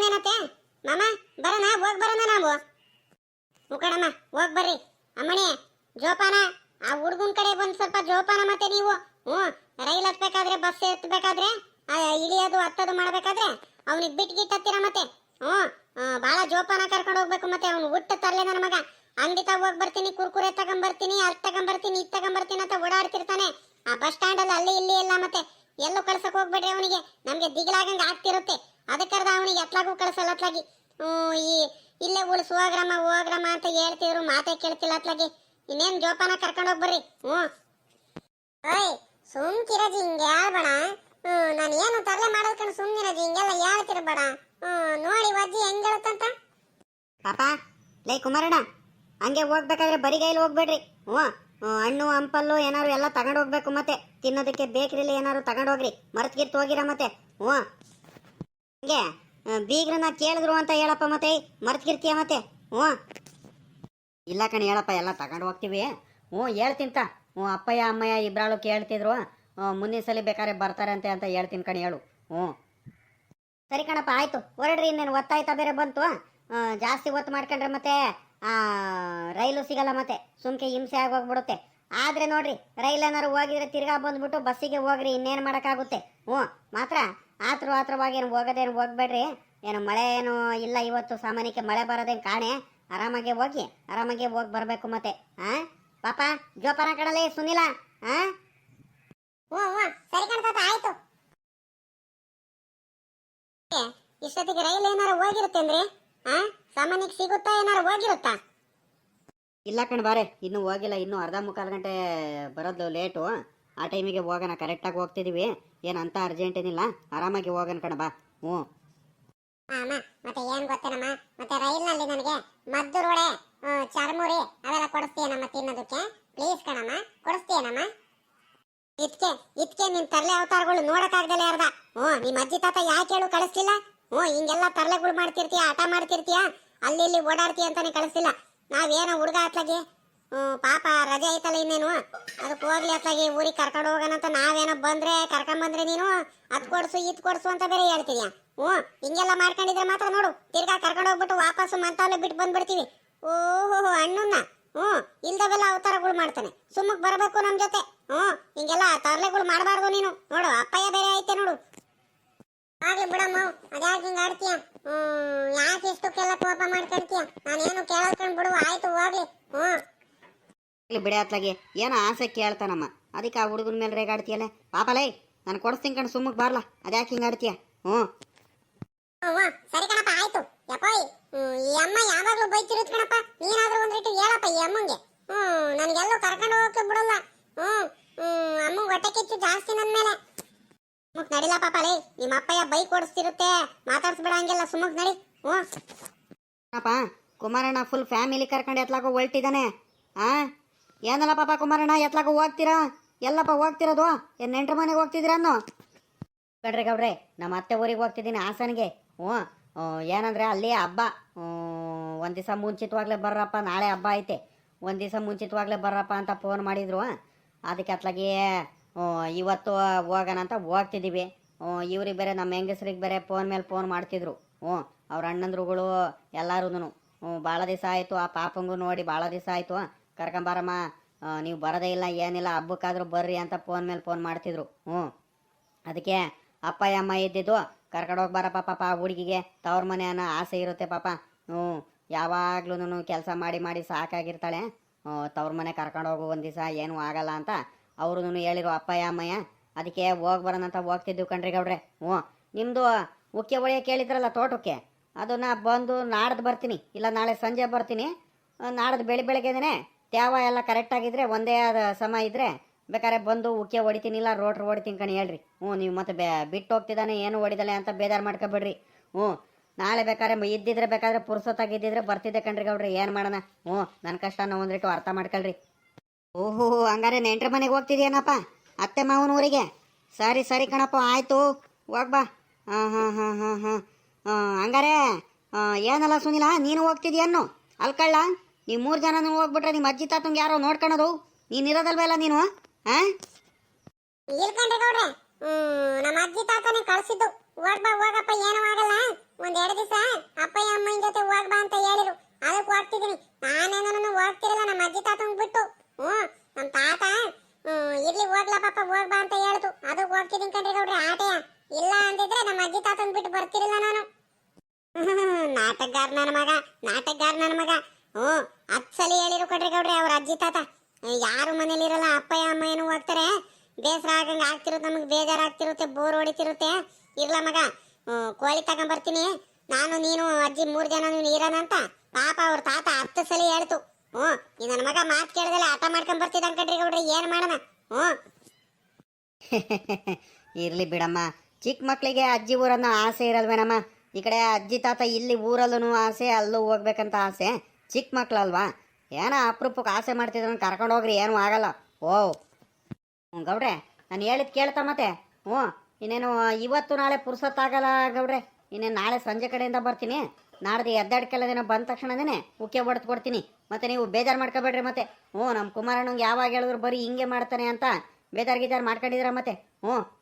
ಬರೋಣೇನತ್ತೆ ಮಾಮ ಬರೋಣ ಹೋಗ್ ಬರೋಣ ನಾವು. ಮುಕಡಮ್ಮ ಹೋಗ್ ಬರ್ರಿ. ಅಮ್ಮಣಿ ಜೋಪಾನ ಆ ಹುಡುಗನ ಕಡೆ ಒಂದ್ ಸ್ವಲ್ಪ ಜೋಪಾನ ಮತ್ತೆ ನೀವು. ಹ್ಞೂ ರೈಲ್ ಹತ್ಬೇಕಾದ್ರೆ ಬಸ್ ಎತ್ತಬೇಕಾದ್ರೆ ಆ, ಇಳಿಯೋದು ಹತ್ತೋದು ಮಾಡ್ಬೇಕಾದ್ರೆ ಅವ್ನಿಗೆ ಬಿಟ್ ಗಿಟ್ಟು ಹತ್ತಿರ ಮತ್ತೆ. ಹ್ಞೂ ಭಾಳ ಜೋಪಾನ ಕರ್ಕೊಂಡು ಹೋಗ್ಬೇಕು ಮತ್ತೆ ಅವ್ನು ಹುಟ್ಟ ತರಲೆ ನನ್ನ ಮಗ ಅಂಗಡಿ ಹೋಗಿ ಬರ್ತೀನಿ ಕುರ್ಕುರೆ ತಗೊಂಬರ್ತೀನಿ ಬರ್ತೀನಿ ತಗೊಂಬರ್ತೀನಿ ಇದು ತಗೊಂಬರ್ತೀನಿ ಅಂತ ಓಡಾಡ್ತಿರ್ತಾನೆ. ಆ ಬಸ್ ಸ್ಟ್ಯಾಂಡ್ ಅಲ್ಲಿ ಅಲ್ಲಿ ಇಲ್ಲಿ ಎಲ್ಲ ಮತ್ತೆ ಎಲ್ಲೂ ಕಳ್ಸಕ್ ಹೋಗ್ಬೇಡ್ರಿ ಅವನಿಗೆ. ನಮ್ಗೆ ದಿಗಿಲಾಗಂಗೆ ಆಗ್ತಿರುತ್ತೆ. ಅದಕ್ಕರ್ದ ಅವನಿಗೆ ಎತ್ಲಾಗೂ ಕಳ್ಸಲ್ಲ ಅತ್ಲಾಗಿ. ಈ ಇಲ್ಲೇ ಉಳಿಸು ಹೋಗ್ರಮ್ಮ ಹೋಗ್ರಮ್ಮ ಅಂತ ಹೇಳ್ತಿದ್ರು, ಮಾತೇ ಕೇಳ್ತಿಲ್ಲ ಅತ್ಲಾಗಿ. ಇನ್ನೇನ್ ಜೋಪಾನ ಕರ್ಕೊಂಡು ಹೋಗ್ಬರ್ರಿ ಹ್ಞೂ. ಓಯ್ ಸುಮ್ಕಿರಜಿ ಹಿಂಗೆ ಹೇಳ್ಬೇಡ. ಹ್ಞೂ, ನಾನು ಏನು ತರಲೆ ಮಾಡೋದ್ ಕಣ್ ಸುಮ್ನಿರಜಿ ಹಿಂಗೆಲ್ಲ ಹೇಳ್ತಿರ್ಬೇಡ. ಹ್ಞೂ, ನೋಡಿ ವಜ್ಜಿ ಹೆಂಗ್ ಹೇಳುತ್ತಂತ ಪಾಪ, ಲೇ ಕುಮಾರಣ್ಣ, ಹಂಗೆ ಹೋಗ್ಬೇಕಾದ್ರೆ ಬರಿಗೈಲಿ ಹೋಗ್ಬೇಡ್ರಿ. ಹ್ಞೂ, ಹಣ್ಣು, ಹಂಪಲ್ಲು ಏನಾದ್ರು ಎಲ್ಲ ತಗೊಂಡು ಹೋಗ್ಬೇಕು ಮತ್ತೆ. ತಿನ್ನೋದಕ್ಕೆ ಬೇಕ್ರಿಲಿ ಏನಾದ್ರು ತಗೊಂಡು ಹೋಗ್ರಿ ಮರ್ತ್ಗಿರ್ತು ಹೋಗಿರ ಮತ್ತೆ. ಹ್ಞೂ. ಹಂಗೆ ಬೀಗ್ರನ್ನ ಕೇಳಿದ್ರು ಅಂತ ಹೇಳಪ್ಪ ಮತ್ತೆ. ಮರ್ತ್ಗಿರ್ತೀಯ ಮತ್ತೆ? ಹ್ಞೂ. ಇಲ್ಲ ಕಣ ಹೇಳಪ್ಪ, ಎಲ್ಲ ತಗೊಂಡು ಹೋಗ್ತೀವಿ. ಹ್ಞೂ ಹೇಳ್ತಿಂತ ಹ್ಞೂ, ಅಪ್ಪಯ್ಯ, ಅಮ್ಮಯ್ಯ ಇಬ್ರಾಳು ಕೇಳ್ತಿದ್ರು. ಮುಂದಿನ ಸಲ ಬೇಕಾದ್ರೆ ಬರ್ತಾರಂತೆ ಅಂತ ಹೇಳ್ತೀನಿ ಕಣಿ ಹೇಳು. ಹ್ಞೂ. ಸರಿ ಕಣಪ್ಪ, ಆಯ್ತು. ಹೊರಡ್ರಿ, ಇನ್ನೇನು ಒತ್ತಾಯ್ತಾ ಬೇರೆ ಬಂತು? ಜಾಸ್ತಿ ಒತ್ತು ಮಾಡ್ಕೊಂಡ್ರೆ ಮತ್ತೆ ರೈಲು ಸಿಗಲ್ಲ ಮತ್ತೆ. ಸುಮ್ಕೆ ಹಿಂಸೆ ಆಗೋಗ್ಬಿಡುತ್ತೆ. ಆದ್ರೆ ನೋಡ್ರಿ ರೈಲ್ ಏನಾರು ಹೋಗಿದ್ರೆ ತಿರ್ಗಾ ಬಂದ್ಬಿಟ್ಟು ಬಸ್ಸಿಗೆ ಹೋಗ್ರಿ, ಇನ್ನೇನು ಮಾಡೋಕ್ಕಾಗುತ್ತೆ? ಹ್ಞೂ, ಮಾತ್ರ ಆತ್ರ ಆತ್ರವಾಗಿ ಏನು ಹೋಗೋದೇನು ಹೋಗ್ಬೇಡ್ರಿ? ಏನು ಮಳೆ ಏನು ಇಲ್ಲ ಇವತ್ತು, ಸಾಮಾನ್ಯಕ್ಕೆ ಮಳೆ ಬರೋದೇನು ಕಾಣೆ? ಆರಾಮಾಗೆ ಹೋಗಿ ಆರಾಮಾಗೆ ಹೋಗಿ ಬರಬೇಕು ಮತ್ತೆ ಹಾ ಪಾಪ, ಜೋಪಾನ ಕಡಲೆ ಸುನಿಲ ಹಾ ಆಯ್ತು. ಇಷ್ಟೊತ್ತಿಗೆ ರೈಲ್ ಏನಾರು ಹೋಗಿರುತ್ತೆ ಅಂದ್ರೆ ಸಾಮಾನ್ಯಕ್ಕೆ ಸಿಗುತ್ತಾ ಏನಾರು ಹೋಗಿರುತ್ತಾ? ಇಲ್ಲ ಕಣ್ ಬಾರೆ, ಇನ್ನೂ ಹೋಗಿಲ್ಲ, ಇನ್ನೂ ಅರ್ಧ ಮುಕ್ಕಾಲು ಗಂಟೆ ಬರೋದು ಲೇಟು ಆ ಟೈಮಿಗೆ ಹೋಗೋಣ ಕರೆಕ್ಟಾಗಿ ಹೋಗ್ತಿದ್ದೀವಿ ಏನು ಅಂತ ಅರ್ಜೆಂಟ್ ಏನಿಲ್ಲ, ಆರಾಮಾಗಿ ಹೋಗೋಣ ಕಣ ಬಾ. ಹ್ಞೂ. ಅಮ್ಮ ಮತ್ತೆ ಏನ್ ಗೊತ್ತೇನಮ್ಮ? ಮತ್ತೆ ರೈಲ್ನಲ್ಲಿ ನನಗೆ ಮದ್ದು ರೋಡೆ ಚರ್ಮುರಿ ಅವೆಲ್ಲ ಕೊಡಿಸ್ತೀಯನಮ್ಮ ತಿನ್ನೋದಕ್ಕೆ? ಪ್ಲೀಸ್ ಕಣಮ್ಮ, ಕೊಡಿಸ್ತೀಯನಮ್ಮ? ಇದ್ಕೆ ಇದ್ಕೆ ನಿನ್ ತರ್ಲೆ ಅವತಾರಗಳು ನೋಡಕ್ಕಾಗ್ದಲ್ಲ ಅರ್ಧ. ಹ್ಞೂ ನಿಮ್ಮ ಅಜ್ಜಿ ತಾತ ಯಾಕೆ ಹೇಳು ಕಳಿಸ್ಲಿಲ್ಲ? ಹ್ಞೂ, ಹಿಂಗೆಲ್ಲ ತರ್ಲೆಗಳು ಮಾಡ್ತಿರ್ತೀಯ ಆಟ ಮಾಡ್ತಿರ್ತೀಯ? ಅಲ್ಲಿ ಇಲ್ಲಿ ಓಡಾಡ್ತೀಯ ಅಂತಾನೆ ಕಳಿಸ್ಲಿಲ್ಲ. ನಾವೇನೋ ಹುಡುಗ ಅತ್ಲಾಗಿ ಪಾಪ ರಜೆ ಐತಲ್ಲ ಇನ್ನೇನು? ಅದಕ್ಕೆ ಹೋಗ್ಲಿ ಅತ್ಲಾಗಿ, ಊರಿಗೆ ಕರ್ಕೊಂಡು ಹೋಗೋಣ ಅಂತ ನಾವೇನೋ ಬಂದ್ರೆ, ಕರ್ಕೊಂಡ್ ಬಂದ್ರೆ ನೀನು? ಅದ್ ಕೊಡ್ಸು, ಇದ್ ಕೊಡ್ಸು ಅಂತ ಬೇರೆ ಹೇಳ್ತೀಯ ಹ್ಞೂ, ಹಿಂಗೆಲ್ಲ ಮಾಡ್ಕೊಂಡಿದ್ರೆ ಮಾತ್ರ ನೋಡು. ತಿರ್ಗಾ ಕರ್ಕೊಂಡು ಹೋಗ್ಬಿಟ್ಟು ವಾಪಸ್ಸು ಮಂತಾವಲ್ಲೇ ಬಿಟ್ಟು ಬಂದ್ಬಿಡ್ತೀವಿ. ಓಹೋ ಅಣ್ಣನ್ನ ಹ್ಞೂ, ಇಲ್ದವೆಲ್ಲ ಅವತಾರಗಳು ಮಾಡ್ತಾನೆ. ಸುಮ್ಮಕ್ ಬರಬೇಕು ನಮ್ಮ ಜೊತೆ. ಹ್ಞೂ, ಹಿಂಗೆಲ್ಲ ತರಲೆಗಳು ಮಾಡಬಾರ್ದು ನೀನು. ನೋಡು, ಅಪ್ಪಯ್ಯ ಬೇರೆ ಐತೆ ನೋಡು. ಆಗ್ಲಿ ಬಿಡಮ್ಮ ಅದ್ಯಾಕೆ ಹಿಂಗ ಆಡ್ತೀಯ? ಹ್ಮ್ ಯಾಕೆ ಇಷ್ಟಕ್ಕೆಲ್ಲ ಕೋಪ ಮಾಡ್ಕೊಂತೀಯ ನಾನೇನು ಕೇಳೋದ್ಕೊಂಡ್ ಬಿಡು ಆಯ್ತು ಹೋಗ್ಲಿ. ಹ್ಮ್. ಇಲ್ಲಿ ಬಿಡೆ ಅತ್ಲಾಗೆ ಏನೋ ಆಸೆ ಕೇಳ್ತಾನಮ್ಮ. ಅದಕ್ಕೆ ಆ ಹುಡುಗನ ಮೇಲೆ ರೇಗಾಡ್ತೀಯಲ್ಲ ಪಾಪಲೇ ನಾನು ಕೊಡಿಸ್ತೀನಿ ಕಣ್ ಸುಮ್ಮಕ್ಕೆ ಬಾರ್ಲಾ. ಅದ್ಯಾಕೆ ಹಿಂಗೆ ಆಡ್ತೀಯ? ಹ್ಞೂ ಅವ್ವ ಸರಿ ಕಣಪ್ಪ ಆಯ್ತು. ಯಪ್ಪಾಯ್ ಈ ಅಮ್ಮ ಯಾವಾಗ್ಲೂ ಬೈತಿರುತ್ ಕಣಪ್ಪ. ನೀನಾದ್ರೂ ಒಂದ್ರಿಟ್ಟು ಹೇಳಪ್ಪ ಈ ಅಮ್ಮಂಗೆ. ಹ್ಮ್ ನನ್ಗೆಲ್ಲೂ ಕರ್ಕೊಂಡು ಹೋಗಕ್ಕೆ ಬಿಡಲ್ಲ. ಹ್ಮ್ ಹ್ಮ್ ಅಮ್ಮ ಹೊಟ್ಟೆ ಕಿಚ್ಚು ಜಾಸ್ತಿ ನನ್ ಮೇಲೆ. ಸುಮ್ಮಕ್ ನಡಿಲ್ಲ ಪಾಪ, ಲೇ ನಿಮ್ಮ ಅಪ್ಪಯ್ಯ ಬೈಕ್ ಓಡಿಸ್ತಿರುತ್ತೆ, ಮಾತಾಡ್ಸ್ಬೇಡ ಹಂಗೆಲ್ಲ ಸುಮ್ಮಕ್ ನಡಿ ಹ್ಮ್ ಪಾಪ, ಕುಮಾರಣ್ಣ ಫುಲ್ ಫ್ಯಾಮಿಲಿ ಕರ್ಕೊಂಡು ಎತ್ಲಾಗೋ ಹೊಲ್ಟಿದ್ದಾನೆ ಆ? ಏನಲ್ಲ ಪಾಪ ಕುಮಾರಣ್ಣ, ಎತ್ಲಾಗೋ ಹೋಗ್ತೀರಾ? ಎಲ್ಲಪ್ಪ ಹೋಗ್ತಿರೋದು? ಏನು ನೆಂಟ್ರ ಮನೆಗೆ ಹೋಗ್ತಿದ್ದೀರಾ ಅನ್ನೋ? ಗಡ್ರೆ ಗೌಡ್ರೆ, ನಮ್ಮ ಅತ್ತೆ ಊರಿಗೆ ಹೋಗ್ತಿದ್ದೀನಿ ಹಾಸನ್ಗೆ, ಹ್ಞೂ. ಏನಂದ್ರೆ ಅಲ್ಲಿ ಹಬ್ಬ ಒಂದು ದಿವಸ ಮುಂಚಿತವಾಗ್ಲೇ ಬರ್ರಪ್ಪ, ನಾಳೆ ಹಬ್ಬ ಐತೆ. ಒಂದು ದಿವಸ ಮುಂಚಿತವಾಗ್ಲೇ ಬರ್ರಪ್ಪ ಅಂತ ಫೋನ್ ಮಾಡಿದ್ರು ಅದಕ್ಕೆ ಅತ್ಲಾಗಿ ಇವತ್ತು ಹೋಗೋಣ ಅಂತ ಹೋಗ್ತಿದ್ದೀವಿ. ಇವ್ರಿಗೆ ಬೇರೆ ನಮ್ಮ ಹೆಂಗಸ್ರಿಗೆ ಬೇರೆ ಫೋನ್ ಮೇಲೆ ಫೋನ್ ಮಾಡ್ತಿದ್ರು. ಹ್ಞೂ, ಅವ್ರ ಅಣ್ಣಂದ್ರುಗಳು ಎಲ್ಲರೂ ಭಾಳ ದಿವಸ ಆಯಿತು, ಆ ಪಾಪಂಗೂ ನೋಡಿ ಭಾಳ ದಿವಸ ಆಯಿತು. ಕರ್ಕೊಂಬಾರಮ್ಮ ನೀವು ಬರೋದೇ ಇಲ್ಲ, ಏನಿಲ್ಲ, ಹಬ್ಬಕ್ಕಾದ್ರೂ ಬರ್ರಿ ಅಂತ ಫೋನ್ ಮೇಲೆ ಫೋನ್ ಮಾಡ್ತಿದ್ರು. ಹ್ಞೂ, ಅದಕ್ಕೆ ಅಪ್ಪ ಅಮ್ಮ ಇದ್ದಿದ್ದು, ಕರ್ಕೊಂಡು ಹೋಗಿ ಬರಪ್ಪ ಪಾಪ, ಆ ಹುಡುಗಿಗೆ ತವ್ರ ಮನೆ ಅನ್ನೋ ಆಸೆ ಇರುತ್ತೆ ಪಾಪ. ಹ್ಞೂ ಯಾವಾಗ್ಲೂ ಕೆಲಸ ಮಾಡಿ ಮಾಡಿ ಸಾಕಾಗಿರ್ತಾಳೆ. ತವ್ರ ಮನೆ ಕರ್ಕೊಂಡು ಹೋಗು ಒಂದು ದಿವಸ ಏನೂ ಆಗಲ್ಲ ಅಂತ ಅವರು ಹೇಳಿರೋ ಅಪ್ಪಯ್ಯ ಅಮ್ಮಯ್ಯ, ಅದಕ್ಕೆ ಹೋಗಿ ಬರೋಣಂತ ಹೋಗ್ತಿದ್ದೀವಿ ಕಣ್ರಿ ಗೌಡ್ರೆ. ಹ್ಞೂ ನಿಮ್ಮದು ಉಕ್ಕೆ ಒಳ್ಳೆ ಕೇಳಿದ್ರಲ್ಲ ತೋಟಕ್ಕೆ? ಅದನ್ನ ಬಂದು ನಾಡ್ದು ಬರ್ತೀನಿ, ಇಲ್ಲ ನಾಳೆ ಸಂಜೆ ಬರ್ತೀನಿ. ನಾಡ್ದು ಬೆಳಿ ಬೆಳಗ್ಗೆನೇ ತ್ಯಾವ ಎಲ್ಲ ಕರೆಕ್ಟಾಗಿದ್ರೆ ಒಂದೇ ಆದ ಸಮ ಇದ್ರೆ ಬೇಕಾದ್ರೆ ಬಂದು ಉಕ್ಕೆ ಹೊಡಿತೀನಿ, ಇಲ್ಲ ರೋಟ್ರ್ ಹೊಡಿತೀನಿ ಕಣಿ ಹೇಳ್ರಿ. ಹ್ಞೂ, ನೀವು ಮತ್ತೆ ಬೇ, ಬಿಟ್ಟು ಹೋಗ್ತಿದ್ದಾನೆ, ಏನು ಹೊಡಿದಲೆ ಅಂತ ಬೇಜಾರು ಮಾಡ್ಕೊಬೇಡ್ರಿ. ಹ್ಞೂ, ನಾಳೆ ಬೇಕಾದ್ರೆ ಇದ್ದಿದ್ರೆ ಬೇಕಾದ್ರೆ ಪುರ್ಸೊತ್ತಾಗಿದ್ದಿದ್ರೆ ಬರ್ತಿದ್ದೆ ಕಣ್ರಿ ಗೌಡ್ರಿ, ಏನು ಮಾಡೋಣ? ಹ್ಞೂ ನನ್ನ ಕಷ್ಟ ನಾವು ಒಂದ್ರಿಟ್ಟು ಅರ್ಥ ಮಾಡ್ಕೊಳ್ರಿ. ಓಹೋ, ಹಂಗಾರೆ ನೆಂಟ್ರ ಮನೆಗೆ ಹೋಗ್ತಿದ್ಯೇನಪ್ಪ? ಅತ್ತೆ ಮಾವನ ಊರಿಗೆ? ಸರಿ ಸರಿ ಕಣಪ್ಪ, ಆಯಿತು. ಹೋಗ್ಬಾ ಹಾಂ ಹಾಂ ಹಾಂ ಹಾಂ ಹಾಂ. ಹಂಗಾರೆ ಏನಲ್ಲ ಸುನಿಲ, ನೀನು ಹೋಗ್ತಿದ್ಯನ್ನು ಅಲ್ಕಳ್ಳ ನೀವು ಮೂರು ಜನನೂ ಹೋಗ್ಬಿಟ್ರೆ ನಿಮ್ಮ ಅಜ್ಜಿ ತಾತಂಗೆ ಯಾರೋ ನೋಡ್ಕೊಳೋದು ನೀನು ಇರೋದಲ್ವಲ್ಲ ನೀನು, ಹಾಂ? ಇಲ್ಕಂಡ್ರಿ ಗೌಡ್ರೆ. ನಮ್ಮ ಅಜ್ಜಿ ತಾತನೇ ಕಳ್ಸಿದ್ದು. ಹೋಗ್ ಬಾ, ಹೋಗಪ್ಪ, ಏನೂ ಆಗಲ್ಲ. ಒಂದ್ ಎರಡು ದಿವಸ ಅಪ್ಪಯ್ಯ ಅಮ್ಮನ ಜೊತೆ ಹೋಗ್ಬಾ ಅಂತ ಹೇಳಿರು ಅದಕ್ಕೆ ಹೋಗ್ತಿದ್ದೀನಿ. ನಾನೇನೂ ಹೋಗ್ತಿರಲ್ಲ, ನಮ್ಮ ಅಜ್ಜಿ ತಾತಂಗೆ ಬಿಟ್ಟು. ಹ್ಞೂ ನಮ್ಮ ತಾತ ಇರ್ಲಿ ಹೋಗ್ಲ ಪಾಪ, ಹೋಗ್ಬಾ ಅಂತ ಹೇಳ್ತು ಅದು ಹೋಗ್ತಿದ್ದೀನಿ ಕಣ್ರಿ ಗೌಡ್ರಿ, ಆಟೆಯ. ಇಲ್ಲ ಅಂದಿದ್ರೆ ನಮ್ಮ ಅಜ್ಜಿ ತಾತನ್ ಬಿಟ್ಟು ಬರ್ತಿರಲಿಲ್ಲ ನಾನು. ನಾಟಕಗಾರ ನನ್ನ ಮಗ, ನಾಟಕಗಾರ ನನ್ನ ಮಗ. ಹ್ಞೂ, ಹತ್ತು ಸಲ ಹೇಳಿರು ಕಣ್ರಿ ಗೌಡ್ರಿ ಅವ್ರ ಅಜ್ಜಿ ತಾತ. ಯಾರು ಮನೇಲಿ ಇರಲ್ಲ ಅಪ್ಪಯ್ಯ ಅಮ್ಮ ಏನು ಹೋಗ್ತಾರೆ. ಬೇಸರ ಆಗಂಗೆ ಆಗ್ತಿರುತ್ತೆ, ನಮಗೆ ಬೇಜಾರಾಗ್ತಿರುತ್ತೆ ಬೋರ್ ಹೊಡಿತಿರುತ್ತೆ. ಇರ್ಲ ಮಗ ಕೋಳಿ ತಗೊಂಬರ್ತೀನಿ. ನಾನು, ನೀನು, ಅಜ್ಜಿ ಮೂರು ಜನ ನೀನು ಇರೋಣಂತ ಪಾಪ ಅವ್ರ ತಾತ ಹತ್ತು ಸಲ ಹೇಳ್ತು. ಹ್ಞೂ, ಈ ನನ್ನ ಮಗ ಮಾತು ಕೇಳಿದಲ್ಲ ಆಟ ಮಾಡ್ಕೊಂಡ್ ಬರ್ತಿದ್ದ ಅನ್ಕೊಂಡ್ರಿ ಗೌಡ್ರಿ, ಏನು ಮಾಡೋಣ? ಹ್ಞೂ. ಇರ್ಲಿ ಬಿಡಮ್ಮ ಚಿಕ್ಕ ಮಕ್ಕಳಿಗೆ ಅಜ್ಜಿ ಊರನ್ನೋ ಆಸೆ ಇರಲ್ವೇನಮ್ಮ ಈ ಕಡೆ ಅಜ್ಜಿ ತಾತ ಇಲ್ಲಿ ಊರಲ್ಲೂ ಆಸೆ, ಅಲ್ಲೂ ಹೋಗ್ಬೇಕಂತ ಆಸೆ. ಚಿಕ್ಕ ಮಕ್ಳಲ್ವಾ? ಏನೋ ಅಪರೂಪಕ್ಕೆ ಆಸೆ ಮಾಡ್ತಿದ್ರು ಕರ್ಕೊಂಡು ಹೋಗ್ರಿ, ಏನೂ ಆಗಲ್ಲ. ಓ. ಗೌಡ್ರೆ, ನಾನು ಹೇಳಿದ್ ಕೇಳ್ತಾ ಮತ್ತೆ? ಹ್ಞೂ, ಇನ್ನೇನು ಇವತ್ತು ನಾಳೆ ಪುರ್ಸತ್ತಾಗಲ್ಲ ಗೌಡ್ರೆ, ಇನ್ನೇನು ನಾಳೆ ಸಂಜೆ ಕಡೆಯಿಂದ ಬರ್ತೀನಿ? ನಾಡ್ದು ಎದ್ದಾಡ್ಕೆಲ್ಲ ದಿನ ಬಂದ ತಕ್ಷಣನೇ ಉಕ್ಕೆ ಹೊಡೆದು ಕೊಡ್ತೀನಿ. ಮತ್ತೆ ನೀವು ಬೇಜಾರು ಮಾಡ್ಕೋಬೇಡ್ರಿ ಮತ್ತೆ. ಹ್ಞೂ, ನಮ್ಮ ಕುಮಾರಣ್ಣಂಗೆ ಯಾವಾಗ ಹೇಳಿದ್ರು ಬರೀ ಹಿಂಗೆ ಮಾಡ್ತಾನೆ ಅಂತ ಬೇಜಾರು ಗೀಜಾರು ಮಾಡ್ಕೊಂಡಿದ್ದೀರಾ ಮತ್ತೆ? ಹ್ಞೂ.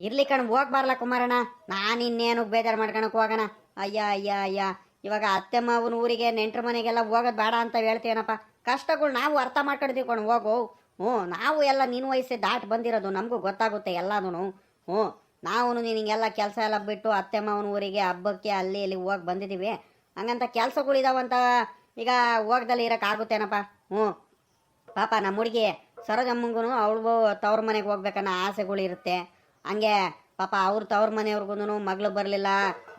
ಇರ್ಲಿ ಕಣ್ ಹೋಗ್ಬಾರ್ಲ ಕುಮಾರಣ್ಣ. ನಾನು ಇನ್ನೇನು ಬೇಜಾರು ಮಾಡ್ಕೊಳಕ್ ಹೋಗೋಣ. ಅಯ್ಯ ಅಯ್ಯ ಅಯ್ಯ. ಇವಾಗ ಅತ್ತೆ ಮಾವನ ಊರಿಗೆ ನೆಂಟ್ರ ಮನೆಗೆಲ್ಲ ಹೋಗೋದು ಬೇಡ ಅಂತ ಹೇಳ್ತೀನಪ್ಪ ಕಷ್ಟಗಳು ನಾವು ಅರ್ಥ ಮಾಡ್ಕೊಂಡಿದ್ದೀವಿ ಕಣ್, ಹೋಗು. ಹ್ಞೂ, ನಾವು ಎಲ್ಲ ನಿನ್ನ ವಯಸ್ಸೇ ದಾಟ್ ಬಂದಿರೋದು. ನಮಗೂ ಗೊತ್ತಾಗುತ್ತೆ ಎಲ್ಲದೂ ಹ್ಞೂ. ನಾವು ನಿನಗೆಲ್ಲ ಕೆಲಸ ಎಲ್ಲ ಬಿಟ್ಟು ಅತ್ತೆ ಮಾವನ ಊರಿಗೆ, ಹಬ್ಬಕ್ಕೆ ಅಲ್ಲಿ ಇಲ್ಲಿ ಹೋಗಿ ಬಂದಿದ್ದೀವಿ ಹಂಗಂತ ಕೆಲಸಗಳಿದಾವಂತ ಈಗ ಹೋಗ್ದಲ್ಲಿ ಇರೋಕ್ಕಾಗುತ್ತೇನಪ್ಪ ಹ್ಞೂ. ಪಾಪ ನಮ್ಮ ಹುಡುಗಿ ಸರೋಜಮ್ಮಂಗೂ ಅವಳು ತವ್ರ ಮನೆಗೆ ಹೋಗ್ಬೇಕನ್ನೋ ಆಸೆಗಳು ಇರುತ್ತೆ. ಹಂಗೆ ಪಾಪ ಅವ್ರ ತವ್ರ ಮನೆಯವ್ರಿಗೂ ಮಗಳು ಬರಲಿಲ್ಲ,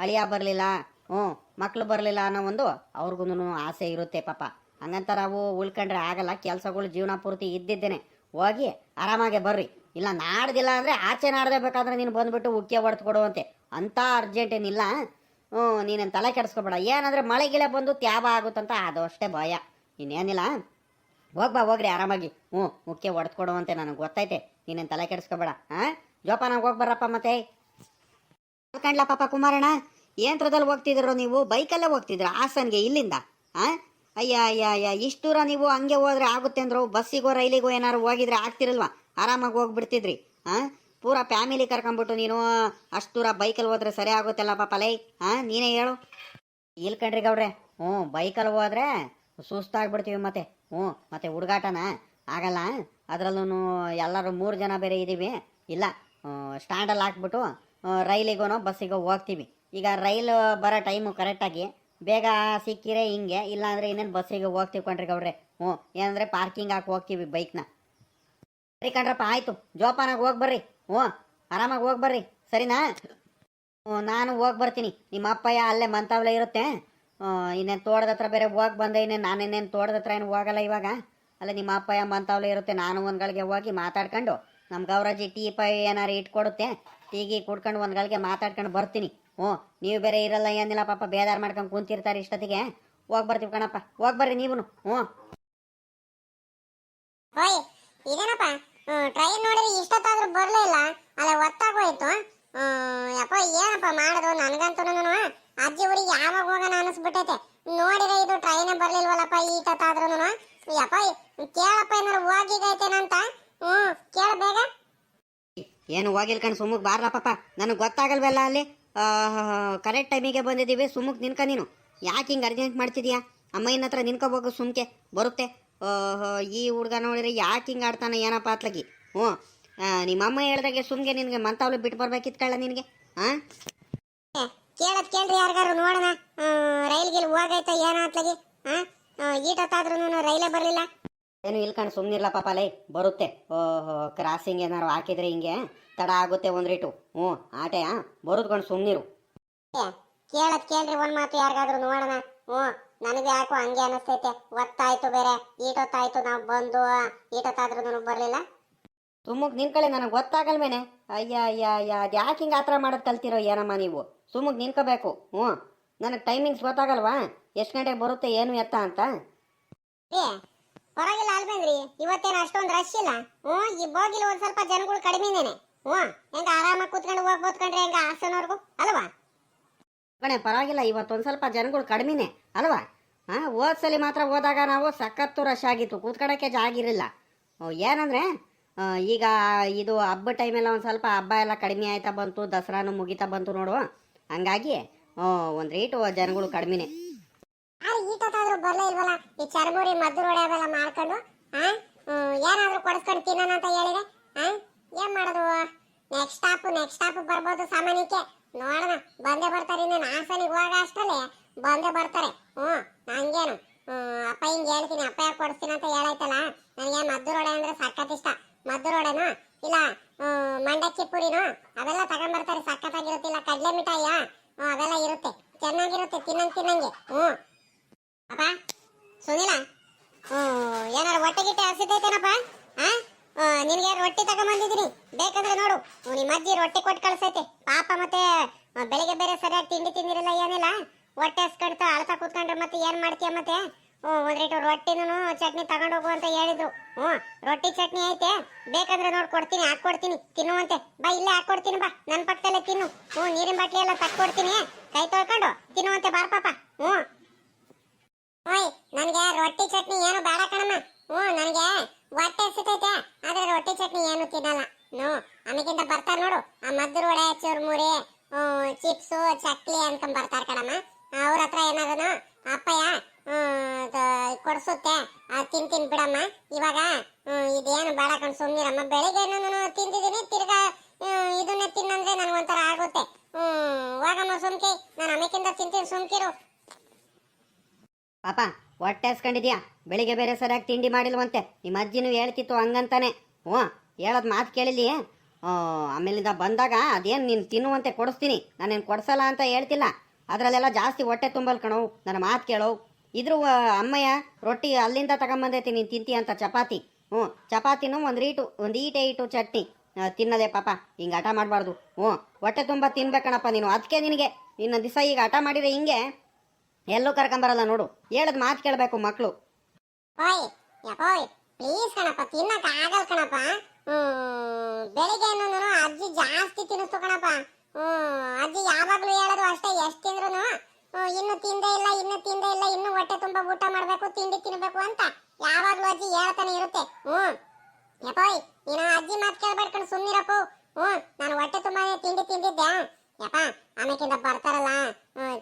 ಅಳಿಯ ಬರಲಿಲ್ಲ, ಹ್ಞೂ ಮಕ್ಕಳು ಬರಲಿಲ್ಲ ಅನ್ನೋ ಒಂದು ಅವ್ರಿಗೂ ಆಸೆ ಇರುತ್ತೆ ಪಾಪ. ಹಂಗಂತ ನಾವು ಉಳ್ಕೊಂಡ್ರೆ ಆಗಲ್ಲ, ಕೆಲಸಗಳು ಜೀವನ ಪೂರ್ತಿ ಇದ್ದಿದ್ದೇನೆ. ಹೋಗಿ ಆರಾಮಾಗೆ ಬರ್ರಿ. ಇಲ್ಲ, ನಾಡ್ದಿಲ್ಲ ಅಂದರೆ ಆಚೆ ನಾಡದೇ ಬೇಕಾದ್ರೆ ನೀನು ಬಂದುಬಿಟ್ಟು ಉಕ್ಕಿ ಹೊಡೆದು ಕೊಡುವಂತೆ ಅಂಥ ಅರ್ಜೆಂಟ್ ಏನಿಲ್ಲ. ಹ್ಞೂ ನೀನೇನು ತಲೆ ಕೆಡಿಸ್ಕೊಬೇಡ. ಏನಂದರೆ ಮಳೆ ಗಿಳೆ ಬಂದು ತ್ಯಾಬ ಆಗುತ್ತಂತ ಅದು ಅಷ್ಟೇ ಭಯ. ಇನ್ನೇನಿಲ್ಲ. ಹೋಗ್ಬಾ ಹೋಗ್ರಿ ಆರಾಮಾಗಿ. ಹ್ಞೂ ಮುಖ್ಯ ಹೊಡೆದು ಕೊಡುವಂತೆ ನನಗೆ ಗೊತ್ತೈತೆ. ನೀನೇನು ತಲೆ ಕೆಡಿಸ್ಕೊಬೇಡ ಹಾಂ ಜೋಪಾನ, ಹೋಗಿ ಬರ್ರಪ್ಪ ಮತ್ತೆ. ಕಂಡ್ಲ ಪಾಪ ಕುಮಾರಣ್ಣ? ಯಂತ್ರದಲ್ಲಿ ಹೋಗ್ತಿದ್ರು ನೀವು? ಬೈಕಲ್ಲೇ ಹೋಗ್ತಿದ್ರ? ಹಾಸನ್ಗೆ, ಇಲ್ಲಿಂದ? ಹಾಂ ಅಯ್ಯ ಅಯ್ಯ ಅಯ್ಯ ಇಷ್ಟು ದೂರ ನೀವು ಹಂಗೆ ಹೋದ್ರೆ ಆಗುತ್ತೆ ಅಂದ್ರು? ಬಸ್ಸಿಗೋ, ರೈಲಿಗೋ ಏನಾದ್ರು ಹೋಗಿದ್ರೆ ಆಗ್ತಿರಲ್ವಾ? ಆರಾಮಾಗಿ ಹೋಗ್ಬಿಡ್ತಿದ್ರಿ ಹಾಂ ಪೂರಾ ಫ್ಯಾಮಿಲಿ ಕರ್ಕೊಂಬಿಟ್ಟು ನೀನು ಅಷ್ಟು ದೂರ ಬೈಕಲ್ಲಿ ಹೋದ್ರೆ ಸರಿ ಆಗುತ್ತಲ್ಲ ಪಾಪ ಲೈ ಹಾಂ ನೀನೇ ಹೇಳು. ಇಲ್ಲಿ ಕಣ್ರಿ ಗೌಡ್ರೆ, ಹ್ಞೂ, ಬೈಕಲ್ಲಿ ಹೋದ್ರೆ ಸುಸ್ತಾಗ್ಬಿಡ್ತೀವಿ ಮತ್ತೆ, ಹ್ಞೂ, ಮತ್ತೆ ಹುಡುಗಾಟನ ಆಗಲ್ಲ ಅದರಲ್ಲೂ ಎಲ್ಲರೂ ಮೂರು ಜನ ಬೇರೆ ಇದ್ದೀವಿ ಇಲ್ಲ ಸ್ಟ್ಯಾಂಡಲ್ಲಿ ಹಾಕ್ಬಿಟ್ಟು ರೈಲಿಗೋನೋ ಬಸ್ಸಿಗೋ ಹೋಗ್ತೀವಿ. ಈಗ ರೈಲು ಬರೋ ಟೈಮು ಕರೆಕ್ಟಾಗಿ ಬೇಗ ಸಿಕ್ಕಿರೆ ಹಿಂಗೆ, ಇಲ್ಲಾಂದ್ರೆ ಇನ್ನೇನು ಬಸ್ಸಿಗೆ ಹೋಗ್ತೀವಿ ಕಣ್ರಿ ಗೌಡ್ರೆ, ಹ್ಞೂ, ಏನಂದ್ರೆ ಪಾರ್ಕಿಂಗ್ ಹಾಕಿ ಹೋಗ್ತೀವಿ ಬೈಕ್ನ. ಸರಿ ಕಣ್ರಪ್ಪ, ಆಯಿತು. ಜೋಪಾನಾಗಿ ಹೋಗಿ ಬರ್ರಿ. ಓ ಆರಾಮಾಗಿ ಹೋಗಿ ಬರ್ರಿ. ಸರಿನಾ? ನಾನು ಹೋಗಿ ಬರ್ತೀನಿ. ನಿಮ್ಮ ಅಪ್ಪಯ್ಯ ಅಲ್ಲೇ ಮಂತಾವ್ಲೆ ಇರುತ್ತೆ. ಇನ್ನೇನು ತೋಟದ ಹತ್ರ ಬೇರೆ ಹೋಗಿ ಬಂದೆ, ಇನ್ನೇನು ನಾನೇನೇನು ತೋಟದ ಹತ್ರ ಏನು ಹೋಗಲ್ಲ ಇವಾಗ. ಅಲ್ಲ ನಿಮ್ಮ ಅಪ್ಪಯ್ಯ ಮಂತಾವ್ಲೆ ಇರುತ್ತೆ. ನಾನು ಒಂದ್ಗಳಿಗೆ ಹೋಗಿ ಮಾತಾಡ್ಕೊಂಡು ನಮ್ಮ ಗೌರಜಿ ಟೀ ಪೈ ಏನಾರು ಇಟ್ಕೊಡುತ್ತೆ, ಟೀಗಿ ಕುಡ್ಕೊಂಡು ಒಂದ್ಗಳಿಗೆ ಮಾತಾಡ್ಕೊಂಡು ಬರ್ತೀನಿ. ಹ್ಞೂ, ನೀವು ಬೇರೆ ಇರಲ್ಲ, ಏನಿಲ್ಲ ಪಾಪ, ಬೇಜಾರು ಮಾಡ್ಕೊಂಡು ಕುಂತಿರ್ತಾರೆ ಇಷ್ಟೊತ್ತಿಗೆ. ಹೋಗಿ ಬರ್ತೀವಿ ಕಣಪ್ಪ. ಹೋಗಿ ಬರ್ರಿ ನೀವು ಹ್ಞೂ. ಟ್ರೈನ್ ನೋಡಿದ್ರೆ ಇಷ್ಟೊತ್ತಾದ್ರೂ ಬರಲಿಲ್ಲ ಅಲ್ಲ, ಒತ್ತಾಗೋಯ್ತು. ಯಪ್ಪ, ಏನಪ್ಪ ಮಾಡೋದು? ನನಗಂತೂ ಅಜ್ಜಿ ಊರಿಗೆ ಯಾವಾಗ ಹೋಗೋಣ ಅನಿಸ್ಬಿಟ್ಟೈತೆ. ನೋಡಿದ್ರೆ ಇದು ಟ್ರೈನ್ ಬರ್ಲಿಲ್ವಲ್ಲಪ್ಪ ನಾನು ಯಪ್ಪ, ಕೇಳಪ್ಪ ಏನಾರು ಹೋಗಿದೈತೇನಂತ ಹ್ಞೂ ಕೇಳ ಬೇಗ. ಏನು ಹೋಗಿಲ್ ಕಣ್, ಸುಮ್ಮಗ್ ಬಾರ್ಲ ಪಾಪ. ನನಗೆ ಗೊತ್ತಾಗಲ್ವಲ್ಲ ಅಲ್ಲಿ? ಕರೆಕ್ಟ್ ಟೈಮಿಗೆ ಬಂದಿದ್ದೀವಿ, ಸುಮ್ಮಗ್ ನಿನ್ಕ ನೀನು. ಯಾಕೆ ಹಿಂಗೆ ಅರ್ಜೆಂಟ್ ಮಾಡ್ತಿದ್ಯಾ? ಅಮ್ಮಯ್ಯನ ಹತ್ರ ನಿನ್ಕೋಬೇಕು ಸುಮ್ಕೆ, ಬರುತ್ತೆ. ಆಹ್, ಈ ಹುಡ್ಗ ನೋಡಿದ್ರೆ ಯಾಕೆ ಹಿಂಗೆ ಆಡ್ತಾನೆ ಏನಪ್ಪ ಅತ್ಲಗಿ? ಹ್ಞೂ. ನಿಮ್ಮಮ್ಮ ನಿಮ್ಮ ಅಮ್ಮ ಹೇಳ್ದಾಗೆ ಸುಮ್ಗೆ ನಿನಗೆ ಮಂತಾವ್ಲು ಬಿಟ್ಟು ಬರ್ಬೇಕಿತ್ತು ಕಳ್ಳ ನಿನಗೆ. ಹಾಂ ಕೇಳದ್ ಕೇಳ್ರಿ ಯಾರಿಗಾರು ನೋಡೋಣ. ರೈಲ್ಗಿಲ್ ಹೋಗೈತ ಏನಾತ್ಲಗಿ ಹಾಂ ಈಟತ್ತಾದ್ರೂ ರೈಲೇ ಬರಲಿಲ್ಲ. ಏನು ಇಲ್ಲ ಕಣ್ ಸುಮ್ಮನಿರ್ಲ ಪಾಪ ಲೈ ಬರುತ್ತೆ. ಓಹೋ ಕ್ರಾಸಿಂಗ್ ಏನಾರು ಹಾಕಿದ್ರೆ ಹಿಂಗೆ ತಡ ಆಗುತ್ತೆ ಒಂದು ರೇಟು ಹ್ಞೂ ಆಟೆ ಹಾಂ ಬರುದ್ಕೊಂಡು ಸುಮ್ಮನಿರು ಕೇಳದ್ ಕೇಳ್ರಿ ಒಂದ್ ಮಾತು ಯಾರಿಗಾದ್ರೂ ನೋಡೋಣ. ಹ್ಞೂ. ನನಗೆ ಯಾಕೋ ಹಂಗೆ ಅನಿಸ್ತೈತೆ. ಒತ್ತಾಯ್ತು ಬೇರೆ ಈಟೊತ್ತಾಯ್ತು ನಾವು ಬಂದು ಈಟೊತ್ತಾದ್ರೂ ಬರಲಿಲ್ಲ. ಸುಮ್ಮಗ್ ನಿನ್ಕಳೆ ನನಗೆ ಗೊತ್ತಾಗಲ್ವೇನೆ ಅಯ್ಯ ಅಯ್ಯ ಅಯ್ಯ ಅದು ಯಾಕೆ ಹಿಂಗೆ ಆ ಥರ ಮಾಡೋದು ಕಲ್ತಿರೋ ಏನಮ್ಮ ನೀವು? ಸುಮ್ಮಗ್ ನಿನ್ಕೋಬೇಕು ಹ್ಞೂ. ನನಗೆ ಟೈಮಿಂಗ್ಸ್ ಗೊತ್ತಾಗಲ್ವಾ? ಎಷ್ಟು ಗಂಟೆಗೆ ಬರುತ್ತೆ ಏನು ಎತ್ತ ಅಂತ? ಏ ಪರವಾಗಿಲ್ಲ ಅಲ್ಬೇಂದ್ರಿ ಇವತ್ತೇನು ಅಷ್ಟೊಂದು ರಶ್ ಇಲ್ಲ? ಹ್ಞೂ ಈ ಬೋಗಿಲ್ ಒಂದು ಸ್ವಲ್ಪ ಜನಗಳು ಕಡಿಮೆನೇನೆ. ಹ್ಞೂ ಹೆಂಗ ಆರಾಮಾಗಿ ಕೂತ್ಕೊಂಡು ಹೋಗ್ಬೋದು ಕಂಡ್ರೆ ಹೆಂಗ ಹಾಸನವರೆಗೂ ಅಲ್ವಾ? ಕಣೆ ಪರವಾಗಿಲ್ಲ ಇವತ್ತೊಂದು ಸ್ವಲ್ಪ ಜನಗಳು ಕಡಿಮೆನೆ. ಅಲ್ವಾ? ಹಾಂ ಹೋದ ಸಲ ಮಾತ್ರ ಹೋದಾಗ ನಾವು ಸಖತ್ತು ರಶ್ ಆಗಿತ್ತು. ಕೂತ್ಕೊಳ್ಳೋಕ್ಕೆ ಓ, ಏನಂದ್ರೆ ಈಗ ಇದು ಹಬ್ಬ ಟೈಮೆಲ್ಲ ಒಂದು ಸ್ವಲ್ಪ ಹಬ್ಬ ಎಲ್ಲ ಕಡಿಮೆ ಆಯ್ತಾ ಬಂತು ದಸರಾನು ಮುಗಿತಾ ಬಂತು ನೋಡು. ಹಂಗಾಗಿ ಒಂದು ರೇಟು ಜನಗಳು ಕಡಿಮೆನೆ. ಈಟತ್ತಾದ್ರೂ ಬರಲೇ ಇಲ್ವಲ್ಲ? ಈ ಚರ್ಮುರಿ ಮದ್ದು ರೋಡೆ ಅವೆಲ್ಲ ಮಾಡ್ಕೊಂಡು ಏನಾದ್ರೂ ಕೊಡಿಸ್ಕೊಂಡು ತಿನ್ನೋಣ ಅಂತ ಹೇಳಿದೆ. ಏನ್ ಮಾಡೋದು? ನೆಕ್ಸ್ಟ್ ಸ್ಟಾಪ್ ನೆಕ್ಸ್ಟ್ ಸ್ಟಾಪ್ ಬರ್ಬೋದು ಸಾಮಾನ್ಯಕ್ಕೆ. ನೋಡೋಣ. ಬಂದೇ ಬರ್ತಾರೆ ಇನ್ನು ಹಾಸನಿಗೆ ಹೋಗ ಅಷ್ಟರಲ್ಲಿ ಬಂದೇ ಬರ್ತಾರೆ. ಹ್ಞೂ ನಂಗೇನು ಅಪ್ಪ ಹಿಂಗೆ ಹೇಳ್ತೀನಿ ಅಪ್ಪ ಯಾಕೆ ಕೊಡಿಸ್ತೀನಿ ಅಂತ ಹೇಳಾಯ್ತಲ್ಲ? ನನಗೆ ಮದ್ದೂರು ಅಂದ್ರೆ ಸಖತ್ ಇಷ್ಟ. ಮದ್ದೂರು ಇಲ್ಲ ಮಂಡಕ್ಕಿ ಪುರಿನು ಅವೆಲ್ಲ ತಗೊಂಡ್ಬರ್ತಾರೆ ಸಖತ್ತಾಗಿರುತ್ತಿಲ್ಲ. ಕಡಲೆ ಮಿಠಾಯಿಯ? ಅವೆಲ್ಲ ಇರುತ್ತೆ. ಚೆನ್ನಾಗಿರುತ್ತೆ ತಿನ್ನಂಗ್ ತಿನ್ನಂಗೆ. ಹ್ಞೂ ಅಪ್ಪ ಸುನಿಲ ಹ್ಞೂ ಏನಾರು ಹೊಟ್ಟೆ ಗಿಟ್ಟೆ ಹಸಿದೈತೇನಪ್ಪ ಆ, ನಿನಗೆ ರೊಟ್ಟಿ ತಗೊಂಬಂದಿದ್ದೀನಿ ಬೇಕಂದ್ರೆ ನೋಡು. ನಿಮ್ಮ ಅಜ್ಜಿ ರೊಟ್ಟಿ ಕೊಟ್ಟು ಕಳ್ಸೈತೆ. ಪಾಪ ಮತ್ತೆ ಬೆಳಿಗ್ಗೆ ಬೇರೆ ಸರಿಯಾಗಿ ತಿಂಡಿ ತಿಂದಿರಲ್ಲ ಏನಿಲ್ಲ. ಹೊಟ್ಟೆ ಹಸ್ಕಡ್ತಾ ಅಳ್ತಾ ಕೂತ್ಕೊಂಡ್ರೆ ಮತ್ತೆ ಏನ್ ಮಾಡ್ತೀಯ ಮತ್ತೆ? ಹ್ಞೂ ಒಂದ್ ರೇಟು ರೊಟ್ಟಿನೂ ಚಟ್ನಿ ತಗೊಂಡು ಹೋಗು ಅಂತ ಹೇಳಿದ್ರು. ಹ್ಞೂ, ರೊಟ್ಟಿ ಚಟ್ನಿ ಐತೆ. ಬೇಕಂದ್ರೆ ನೋಡಿ ಕೊಡ್ತೀನಿ ಹಾಕೊಡ್ತೀನಿ ತಿನ್ನುವಂತೆ. ಬಾ, ಇಲ್ಲೇ ಹಾಕ್ಕೊಡ್ತೀನಿ ಬಾ. ನನ್ನ ಪಕ್ಕದಲ್ಲೇ ತಿನ್ನು. ಹ್ಞೂ, ನೀರಿನ ಬಾಟ್ಲಿ ಎಲ್ಲ ತಕ್ಕೊಡ್ತೀನಿ. ಕೈ ತೊಳ್ಕೊಂಡು ತಿನ್ನುವಂತೆ ಬಾರ್ ಪಾಪ. ಹ್ಞೂ. ಓಯ್, ನನಗೆ ರೊಟ್ಟಿ ಚಟ್ನಿ ಏನು ಬೇಡ ಕಣಮ್ಮ. ಹ್ಞೂ, ನನಗೆ ಹೊಟ್ಟೆ ಹಸಿತೈತೆ. ಆದರೆ ರೊಟ್ಟಿ ಚಟ್ನಿ ಏನು ತಿನ್ನಲ್ಲ. ನೋ ಆಮೇಕಿಂದ ಬರ್ತಾರೆ ನೋಡು. ಆ ಮದ್ದು ವಡೆ, ಚುರ್ಮುರಿ ಚಿಪ್ಸು, ಚಕ್ಲಿ ಅಂತ ಬರ್ತಾರೆ ಕಣಮ್ಮ. ಅವ್ರ ಹತ್ರ ಏನಾದ್ರು ಅಪ್ಪಯ್ಯ ಕೊಡ್ಸುತ್ತೆ ತಿಂತೀನಿ ಬಿಡಮ್ಮ. ಇವಾಗ ಇದೇನು ಬಾಳ ಕಣ್ ಸುಮ್ಮನಿರಮ್ಮ ಬೆಳಿಗ್ಗೆ ತಿಂದಿದ್ದೀನಿ ತಿರ್ಗಾ ಹ್ಮ್, ಇದನ್ನೇ ತಿನ್ನಂದ್ರೆ ಒಂಥರ ಆಗುತ್ತೆ. ಹ್ಞೂ ಹೋಗಮ್ಮ ಸುಮ್ಕಿ. ನಾನು ಅಮೇಕಿಂದ ತಿಂತೀನಿ ಸುಮ್ಕಿರು. ಪಾಪ ಹೊಟ್ಟೆ ಹಸ್ಕೊಂಡಿದ್ಯಾ? ಬೆಳಿಗ್ಗೆ ಬೇರೆ ಸರಿಯಾಗಿ ತಿಂಡಿ ಮಾಡಿಲ್ವಂತೆ. ನಿಮ್ಮ ಅಜ್ಜಿನೂ ಹೇಳ್ತಿತ್ತು ಹಂಗಂತಾನೆ. ಹ್ಞೂ ಹೇಳೋದು ಮಾತು ಕೇಳಿಲಿ ಆಮೇಲಿಂದ ಬಂದಾಗ ಅದೇನು ನೀನು ತಿನ್ನುವಂತೆ ಕೊಡಿಸ್ತೀನಿ. ನಾನೇನು ಕೊಡಿಸಲ್ಲ ಅಂತ ಹೇಳ್ತಿಲ್ಲ. ಅದರಲ್ಲೆಲ್ಲ ಜಾಸ್ತಿ ಹೊಟ್ಟೆ ತುಂಬಲ್ ಕಣವು ನನ್ನ ಮಾತು ಕೇಳೋ. ಇದ್ರ ಅಮ್ಮಯ್ಯ ರೊಟ್ಟಿ ಅಲ್ಲಿಂದ ತಗೊಂಬಂದೈತಿ ನೀನು ತಿಂತಿ ಅಂತ ಚಪಾತಿ. ಹ್ಞೂ, ಚಪಾತಿನೂ ಒಂದು ರೀಟು, ಒಂದು ಈಟೆ ಇಟ್ಟು ಚಟ್ನಿ. ತಿನ್ನೋದೇ ಪಾಪ, ಹಿಂಗೆ ಹಠ ಮಾಡಬಾರ್ದು. ಹ್ಞೂ, ಹೊಟ್ಟೆ ತುಂಬ ತಿನ್ಬೇಕಣಪ್ಪ ನೀನು ಅದಕ್ಕೆ ನಿನಗೆ. ನಿನ್ನ ದಿವಸ ಈಗ ಹಠ ಮಾಡಿದ್ರೆ ಹಿಂಗೆ. ಎಲ್ಲೂ ಕರ್ಕೊಂಬರಲ್ಲ ನೋಡು, ಹೇಳದ್ ಮಾತು ಕೇಳಬೇಕು ಮಕ್ಕಳು ಓಯ್ ಪ್ಲೀಸ್ ಕಣಪ್ಪ ತಿನ್ನಕ್ಕೆ ಆಗಲ್ ಕಣಪ್ಪ. ಬೆಳಿಗ್ಗೆ ಅಜ್ಜಿ ಜಾಸ್ತಿ ತಿನ್ನಿಸ್ತು ಕಣಪ್ಪ. ಅಜ್ಜಿ ಯಾವಾಗ್ಲೂ ಹೇಳೋದು ಅಷ್ಟೇ, ಎಷ್ಟು ತಿಂದ್ರು ಇನ್ನು ತಿಂದೇ ಇಲ್ಲ, ಇನ್ನು ತಿಂದೇ ಇಲ್ಲ, ಇನ್ನು ಹೊಟ್ಟೆ ತುಂಬಾ ಊಟ ಮಾಡ್ಬೇಕು, ತಿಂಡಿ ತಿನ್ಬೇಕು ಅಂತ ಯಾವಾಗ್ಲೂ ಅಜ್ಜಿ ಹೇಳ್ತಾನೆ ಇರುತ್ತೆ. ಹ್ಮ್. ಯಪ್ಪೋಯ್, ನೀನು ಅಜ್ಜಿ ಮಾತು ಕೇಳ್ಬೇಡ್ಕೊಂಡು ಸುಮ್ಮನಿರಪ್ಪು ಹ್ಮ್, ನಾನು ಹೊಟ್ಟೆ ತುಂಬಾ ತಿಂಡಿ ತಿಂದಿದ್ದೆ. ಯಪ್ಪ, ಆಮೇಕಿಂದ ಬರ್ತಾರಲ್ಲ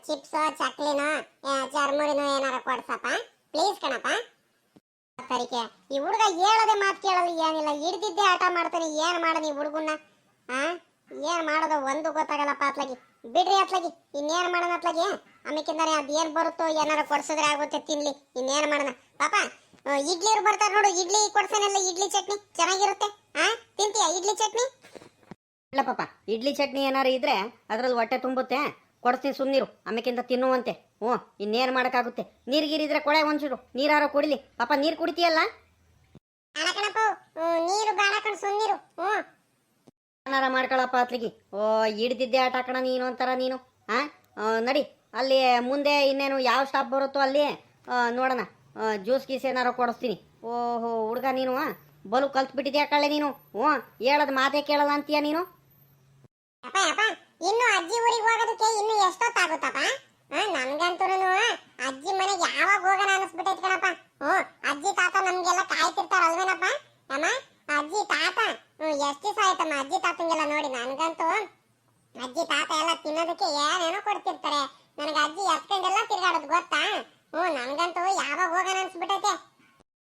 ಚಿಪ್ಸ್ ಚಕ್ಲಿನೋ ಚರ್ಮುರಿನೋ ಏನಾರ ಕೊಡ್ಸಪ್ಪ? ಪ್ಲೀಸ್ ಕಣಪ್ಪ. ತರಿಕೆ, ಈ ಹುಡುಗ ಹೇಳದೆ ಮಾತು ಕೇಳಲ್ಲ, ಏನಿಲ್ಲ, ಹಿಡ್ದಿದ್ದೆ ಆಟ ಮಾಡ್ತಾನೆ, ಏನು ಮಾಡೋದು ಈ ಹುಡುಗನ್ನ? ಆ? ಏನ್ ಮಾಡೋದು? ಒಂದು ಗೊತ್ತಾಗಲ್ಲಪ್ಪ ಅತ್ಲಾಗಿ. ಬಿಡ್ರಿ ಅತ್ಲಾಗಿ. ಇನ್ನೇನ್ ಮಾಡೋಣ ಅತ್ಲಾಗಿ? ಆಮೇಕಿಂದಾನೆ ಅದ್ ಏನ್ ಬರುತ್ತೋ ಏನಾರ ಕೊಡ್ಸಿದ್ರೆ ಆಗುತ್ತೆ ತಿನ್ಲಿ. ಇನ್ನೇನ್ ಮಾಡೋಣ ಪಾಪ ಇಡ್ಲಿ ಇಡ್ಲಿಯವ್ರು ಬರ್ತಾರೆ ನೋಡು. ಇಡ್ಲಿ ಕೊಡ್ಸೇನಲ್ಲ ಇಡ್ಲಿ ಚಟ್ನಿ? ಚೆನ್ನಾಗಿರುತ್ತೆ? ಆ ತಿಂತೀಯ ಇಡ್ಲಿ ಚಟ್ನಿ? ಇಲ್ಲ ಪಾಪ. ಇಡ್ಲಿ ಚಟ್ನಿ ಏನಾರು ಇದ್ರೆ ಅದ್ರಲ್ಲಿ ಹೊಟ್ಟೆ ತುಂಬುತ್ತೆ. ಕೊಡ್ತೀನಿ ಸುಮ್ಮನಿರು ಆಮೇಕಿಂದ ತಿನ್ನುವಂತೆ. ಹ್ಞೂ ಇನ್ನೇನು ಮಾಡೋಕ್ಕಾಗುತ್ತೆ? ನೀರು ಇದ್ರೆ ಕೊಳೆ ಒಂಚೂರು. ನೀರಾರೋ ಕುಡಿಲಿ. ಪಾಪ ನೀರು ಕುಡಿತೀಯಲ್ಲ? ನೀರು ಬಾಣಕಣ ಕಣ್ ಸುಮ್ಮನಿರು ಹ್ಞೂ. ಏನಾರ ಮಾಡ್ಕೊಳಪ್ಪ ಅತ್ಲಿಗಿ? ಓ, ಹಿಡ್ದಿದ್ದೆ ಆಟ ಕಣ ನೀನು ಅಂತಾರ ನೀನು. ಹಾ ನಡಿ, ಅಲ್ಲಿ ಮುಂದೆ ಇನ್ನೇನು ಯಾವ ಸ್ಟಾಪ್ ಬರುತ್ತೋ ಅಲ್ಲಿ ನೋಡೋಣ. ಜ್ಯೂಸ್ ಗೀಸ್ ಏನಾರು ಕೊಡಿಸ್ತೀನಿ. ಓಹೋ, ಹುಡುಗ ನೀನು ಬಲು ಬಲು ಕಲ್ತ್ಬಿಟ್ಟಿದ್ಯಾ ಕಳೆ ನೀನು? ಹ್ಞೂ, ಹೇಳೋದು ಮಾತೇ ಕೇಳಲ್ಲ ಅಂತೀಯ ನೀನು? ಅಪ್ಪ ಅಪ್ಪ ಇನ್ನು ಅಜ್ಜಿ ಊರಿಗೆ ಹೋಗೋದಕ್ಕೆ ಇನ್ನು ಎಷ್ಟೊತ್ತಾಗುತ್ತಪ್ಪ? ನನ್ಗಂತೂ ಅಜ್ಜಿ ಮನೆಗೆ ಯಾವಾಗ ಹೋಗೋಣ ಅನಿಸ್ಬಿಟ್ಟೈತಿ ಕಣಪ್ಪ. ಹ್ಞೂ, ಅಜ್ಜಿ ತಾತ ನಮ್ಗೆಲ್ಲ ಕಾಯ್ತಿರ್ತಾರಲ್ವೇನಪ್ಪ? ಅಮ್ಮ ಅಜ್ಜಿ ತಾತ ಎಷ್ಟು ದಿವಸ ಆಯ್ತಮ್ಮ? ಅಜ್ಜಿ ತಾತಂಗೆಲ್ಲ ನೋಡಿ, ನನಗಂತೂ ಅಜ್ಜಿ ತಾತ ಎಲ್ಲ ತಿನ್ನೋದಕ್ಕೆ ಏನೇನೋ ಕೊಡ್ತಿರ್ತಾರೆ. ನನಗೆ ಅಜ್ಜಿ ಎತ್ಕೊಂಡೆಲ್ಲ ತಿರ್ಗಾಡೋದು, ಗೊತ್ತಾ? ಹ್ಞೂ, ನನಗಂತೂ ಯಾವಾಗ ಹೋಗೋಣ ಅನ್ಸ್ಬಿಟ್ಟೈತೆ.